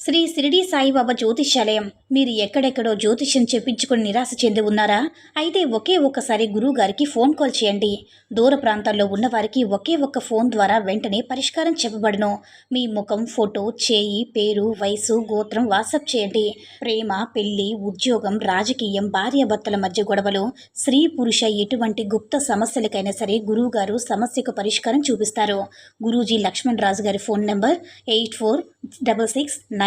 శ్రీ షిరిడి సాయిబాబా జ్యోతిష్యాలయం. మీరు ఎక్కడెక్కడో జ్యోతిష్యం చెప్పించుకుని నిరాశ చెంది ఉన్నారా? అయితే ఒకే ఒక్కసారి గురువు గారికి ఫోన్ కాల్ చేయండి. దూర ప్రాంతాల్లో ఉన్నవారికి ఒకే ఒక్క ఫోన్ ద్వారా వెంటనే పరిష్కారం చెప్పబడును. మీ ముఖం ఫోటో చేయి పేరు వయసు గోత్రం వాట్సాప్ చేయండి. ప్రేమ పెళ్ళి ఉద్యోగం రాజకీయం భార్యాభర్తల మధ్య గొడవలు స్త్రీ పురుష ఎటువంటి గుప్త సమస్యలకైనా సరే గురువుగారు సమస్యకు పరిష్కారం చూపిస్తారు. గురూజీ లక్ష్మణ్ రాజు గారి phone number eight four double six nine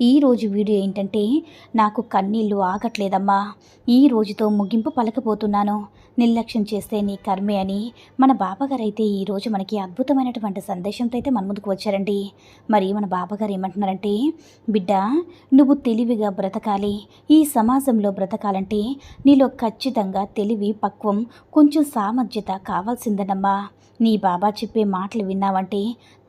ఈరోజు వీడియో ఏంటంటే నాకు కన్నీళ్ళు ఆగట్లేదమ్మా. ఈ రోజుతో ముగింపు పలకపోతున్నాను నిర్లక్ష్యం చేస్తే నీ కర్మే అని మన బాబాగారు అయితే ఈరోజు మనకి అద్భుతమైనటువంటి సందేశంతో అయితే మన ముందుకు వచ్చారండి. మరి మన బాబాగారు ఏమంటున్నారంటే బిడ్డ నువ్వు తెలివిగా బ్రతకాలి. ఈ సమాజంలో బ్రతకాలంటే నీలో ఖచ్చితంగా తెలివి పక్వం కొంచెం సామర్థ్యత కావాల్సిందనమ్మా. నీ బాబా చెప్పే మాటలు విన్నావంటే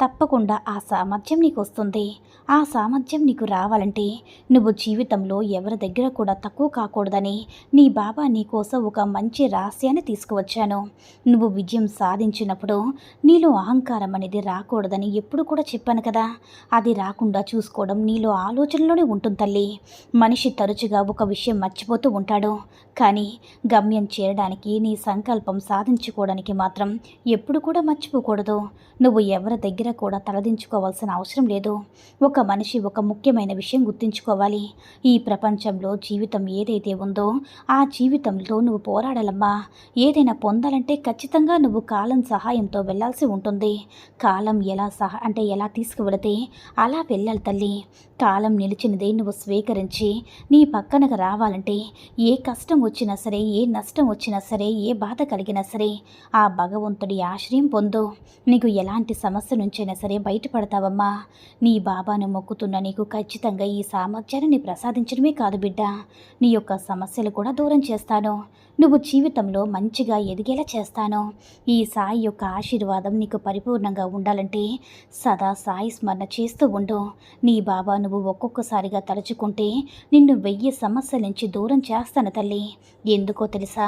తప్పకుండా ఆ సామర్థ్యం నీకు వస్తుంది ఆ సామర్థ్యం నీకు రావాలంటే నువ్వు జీవితంలో ఎవరి దగ్గర కూడా తక్కువ కాకూడదని నీ బాబా నీ కోసం ఒక మంచి రహస్యాన్ని తీసుకువచ్చాను. నువ్వు విజయం సాధించినప్పుడు నీలో అహంకారం అనేది రాకూడదని ఎప్పుడు కూడా చెప్పాను కదా. అది రాకుండా చూసుకోవడం నీలో ఆలోచనలోనే ఉంటుంది తల్లి. మనిషి తరచుగా ఒక విషయం మర్చిపోతూ ఉంటాడు. కానీ గమ్యం చేరడానికి నీ సంకల్పం సాధించుకోవడానికి మాత్రం ఎప్పుడు కూడా మర్చిపోకూడదు. నువ్వు ఎవరి దగ్గర కూడా తలదించుకోవాల్సిన అవసరం లేదు. ఒక మనిషి ఒక ముఖ్యమైన విషయం గుర్తుంచుకోవాలి. ఈ ప్రపంచంలో జీవితం ఏదైతే ఉందో ఆ జీవితంలో నువ్వు పోరాడాలమ్మా. ఏదైనా పొందాలంటే ఖచ్చితంగా నువ్వు కాలం సహాయంతో వెళ్ళాల్సి ఉంటుంది. కాలం ఎలా సహా అంటే ఎలా తీసుకువెళితే అలా వెళ్ళాలి తల్లి. కాలం నిలిచినదే నువ్వు స్వీకరించి నీ పక్కనకు రావాలంటే ఏ కష్టం వచ్చినా సరే ఏ నష్టం వచ్చినా సరే ఏ బాధ కలిగినా సరే ఆ భగవంతుడి ఆశ్రయం పొందు. నీకు ఎలాంటి సమస్య నుంచి నుంచైనా సరే బయటపడతావమ్మా. నీ బాబాను మొక్కుతున్న నీకు ఖచ్చితంగా ఈ సామర్థ్యాన్ని ప్రసాదించడమే కాదు బిడ్డ. నీ యొక్క సమస్యలు కూడా దూరం చేస్తాను. నువ్వు జీవితంలో మంచిగా ఎదిగేలా చేస్తాను. ఈ సాయి యొక్క ఆశీర్వాదం నీకు పరిపూర్ణంగా ఉండాలంటే సదా సాయి స్మరణ చేస్తూ ఉండు. నీ బాబా నువ్వు ఒక్కొక్కసారిగా తలుచుకుంటే నిన్ను వెయ్యి సమస్యల నుంచి దూరం చేస్తాను తల్లి. ఎందుకో తెలుసా?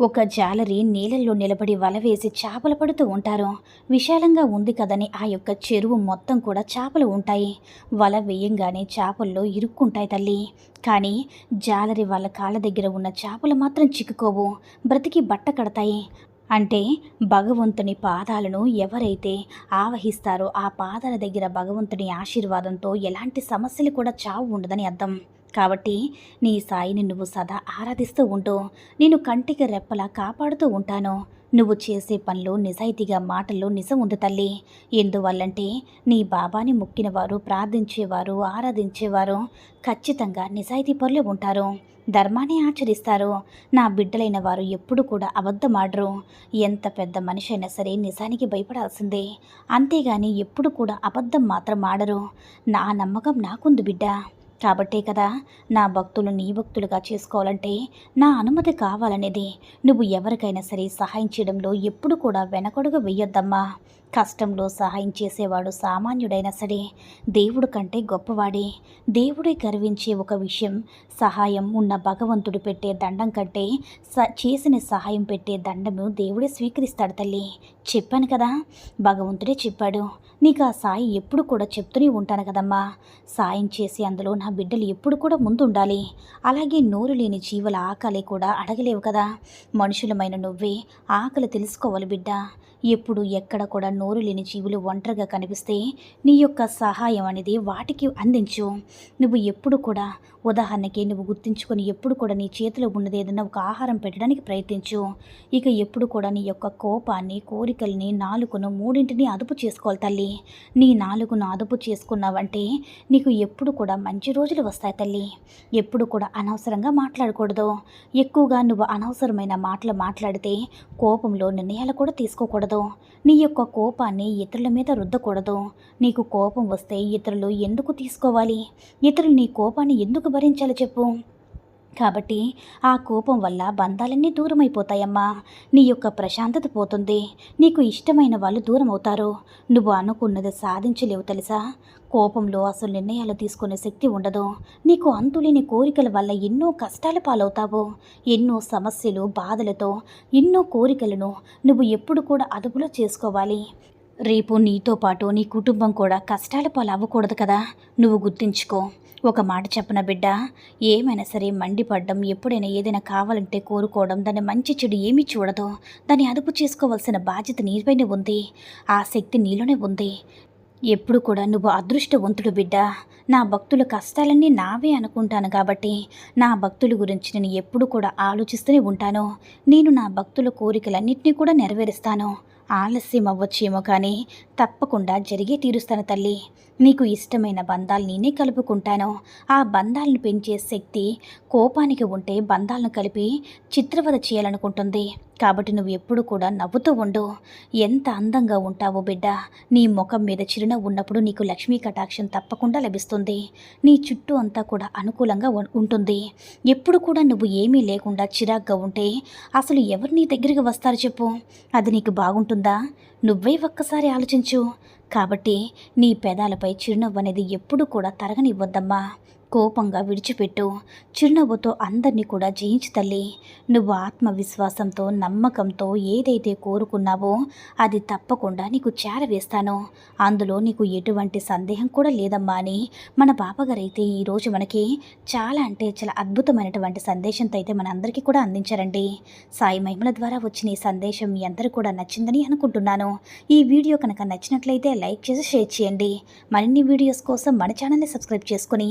ఒక జాలరి నీళ్ళల్లో నిలబడి వల వేసి చేపలు పడుతూ ఉంటారు. విశాలంగా ఉంది కదని ఆ యొక్క చెరువు మొత్తం కూడా చేపలు ఉంటాయి. వల వేయంగానే చేపల్లో ఇరుక్కుంటాయి తల్లి. కానీ జాలరి వాళ్ళ కాళ్ళ దగ్గర ఉన్న చేపలు మాత్రం చిక్కుకోవు. బ్రతికి బట్ట కడతాయి. అంటే భగవంతుని పాదాలను ఎవరైతే ఆవహిస్తారో ఆ పాదాల దగ్గర భగవంతుని ఆశీర్వాదంతో ఎలాంటి సమస్యలు కూడా చావు ఉండదని అర్థం. కాబట్టి నీ సాయిని నువ్వు సదా ఆరాధిస్తూ ఉంటూ నేను కంటికి రెప్పలా కాపాడుతూ ఉంటాను. నువ్వు చేసే పనులు నిజాయితీగా మాటల్లో నిజం ఉంది తల్లి. ఎందువల్లంటే నీ బాబాని మొక్కినవారు ప్రార్థించేవారు ఆరాధించేవారు ఖచ్చితంగా నిజాయితీ పనులు ఉంటారు. ధర్మాన్ని ఆచరిస్తారు. నా బిడ్డలైన వారు ఎప్పుడు కూడా అబద్ధమాడరు. ఎంత పెద్ద మనిషి అయినా సరే నిజానికి భయపడాల్సిందే. అంతేగాని ఎప్పుడు కూడా అబద్ధం మాత్రం ఆడరు. నా నమ్మకం నాకుంది బిడ్డ. కాబట్టే కదా నా భక్తులు నీ భక్తులుగా చేసుకోవాలంటే నా అనుమతి కావాలనేది. నువ్వు ఎవరికైనా సరే సహాయం చేయడంలో ఎప్పుడు కూడా వెనకడుగు వెయ్యొద్దమ్మా కష్టంలో సహాయం చేసేవాడు సామాన్యుడైనా సరే దేవుడు కంటే గొప్పవాడే. దేవుడే గర్వించే ఒక విషయం సహాయం ఉన్న భగవంతుడు పెట్టే దండం కంటే స చేసిన సహాయం పెట్టే దండము దేవుడే స్వీకరిస్తాడు తల్లి. చెప్పాను కదా భగవంతుడే చెప్పాడు. నీకు ఆ సాయి ఎప్పుడు కూడా చెప్తూనే ఉంటాను కదమ్మా. సాయం చేసి అందులో నా బిడ్డలు ఎప్పుడు కూడా ముందుండాలి. అలాగే నోరు లేని జీవుల ఆకలి కూడా అడగలేవు కదా. మనుషులమైన నువ్వే ఆకలి తెలుసుకోవాలి బిడ్డ. ఎప్పుడు ఎక్కడ కూడా నోరు లేని జీవులు ఒంటరిగా కనిపిస్తే నీ యొక్క సహాయం అనేది వాటికి అందించు. నువ్వు ఎప్పుడు కూడా ఉదాహరణకి నువ్వు గుర్తించుకొని ఎప్పుడు కూడా నీ చేతిలో ఉన్నది ఏదైనా ఒక ఆహారం పెట్టడానికి ప్రయత్నించు. ఇక ఎప్పుడు కూడా నీ యొక్క కోపాన్ని కోరికల్ని నాలుకను మూడింటిని అదుపు చేసుకోవాలి తల్లి. నీ నాలుగును అదుపు చేసుకున్నావంటే నీకు ఎప్పుడు కూడా మంచి రోజులు వస్తాయి తల్లి. ఎప్పుడు కూడా అనవసరంగా మాట్లాడకూడదు. ఎక్కువగా నువ్వు అనవసరమైన మాటలు మాట్లాడితే కోపంలో నిర్ణయాలు కూడా తీసుకోకూడదు. నీ యొక్క కోపాన్ని ఇతరుల మీద రుద్దకూడదు. నీకు కోపం వస్తే ఇతరులు ఎందుకు తీసుకోవాలి? ఇతరులు నీ కోపాన్ని ఎందుకు భరించాలి చెప్పు. కాబట్టి ఆ కోపం వల్ల బంధాలన్నీ దూరమైపోతాయమ్మా. నీ యొక్క ప్రశాంతత పోతుంది. నీకు ఇష్టమైన వాళ్ళు దూరం అవుతారు నువ్వు అనుకున్నది సాధించలేవు తెలుసా? కోపంలో అసలు నిర్ణయాలు తీసుకునే శక్తి ఉండదు. నీకు అంతులేని కోరికల వల్ల ఎన్నో కష్టాల పాలవుతావు. ఎన్నో సమస్యలు బాధలతో ఎన్నో కోరికలను నువ్వు ఎప్పుడు కూడా అదుపులో చేసుకోవాలి. రేపు నీతో పాటు నీ కుటుంబం కూడా కష్టాల పాలు అవ్వకూడదు కదా? నువ్వు గుర్తుంచుకో. ఒక మాట చెప్పన బిడ్డ? ఏమైనా సరే మండిపడ్డం ఎప్పుడైనా ఏదైనా కావాలంటే కోరుకోవడం దాని మంచి చెడు ఏమీ చూడదు. దాన్ని అదుపు చేసుకోవాల్సిన బాధ్యత నీపైనే ఉంది. ఆ శక్తి నీలోనే ఉంది. ఎప్పుడు కూడా నువ్వు అదృష్టవంతుడు బిడ్డ. నా భక్తుల కష్టాలన్నీ నావే అనుకుంటాను కాబట్టి నా భక్తుల గురించి నేను ఎప్పుడు కూడా ఆలోచిస్తూనే ఉంటాను. నేను నా భక్తుల కోరికలన్నింటినీ కూడా నెరవేరుస్తాను. ఆలస్యం అవ్వచ్చేమో కానీ తప్పకుండా జరిగే తీరుస్తాను తల్లి. నీకు ఇష్టమైన బంధాలు నేనే కలుపుకుంటాను. ఆ బంధాలను పెంచే శక్తి కోపానికి ఉంటే బంధాలను కలిపి చిత్రవద చేయాలనుకుంటుంది. కాబట్టి నువ్వు ఎప్పుడు కూడా నవ్వుతూ ఉండు. ఎంత అందంగా ఉంటావో బిడ్డ. నీ ముఖం మీద చిరునవ్వు ఉన్నప్పుడు నీకు లక్ష్మీ కటాక్షం తప్పకుండా లభిస్తుంది. నీ చుట్టూ అంతా కూడా అనుకూలంగా ఉంటుంది. ఎప్పుడు కూడా నువ్వు ఏమీ లేకుండా చిరాగ్గా ఉంటే అసలు ఎవరు నీ దగ్గరికి వస్తారు చెప్పు. అది నీకు బాగుంటుంది? నువ్వే ఒక్కసారి ఆలోచించు. కాబట్టి నీ పెదాలపై చిరునవ్వు అనేది ఎప్పుడు కూడా తరగనివ్వద్దమ్మా. కోపంగా విడిచిపెట్టు. చిరునవ్వుతో అందరినీ కూడా జయించు తల్లి. నువ్వు ఆత్మవిశ్వాసంతో నమ్మకంతో ఏదైతే కోరుకున్నావో అది తప్పకుండా నీకు చేరవేస్తాను. అందులో నీకు ఎటువంటి సందేహం కూడా లేదమ్మా అని మన బాబాగారు అయితే ఈరోజు మనకి చాలా అంటే చాలా అద్భుతమైనటువంటి సందేశంతో అయితే మనందరికీ కూడా అందించారండి. సాయి మహిమల ద్వారా వచ్చిన ఈ సందేశం మీ అందరూ కూడా నచ్చిందని అనుకుంటున్నాను. ఈ వీడియో కనుక నచ్చినట్లయితే లైక్ చేసి షేర్ చేయండి. మరిన్ని వీడియోస్ కోసం మన ఛానల్ని సబ్స్క్రైబ్ చేసుకొని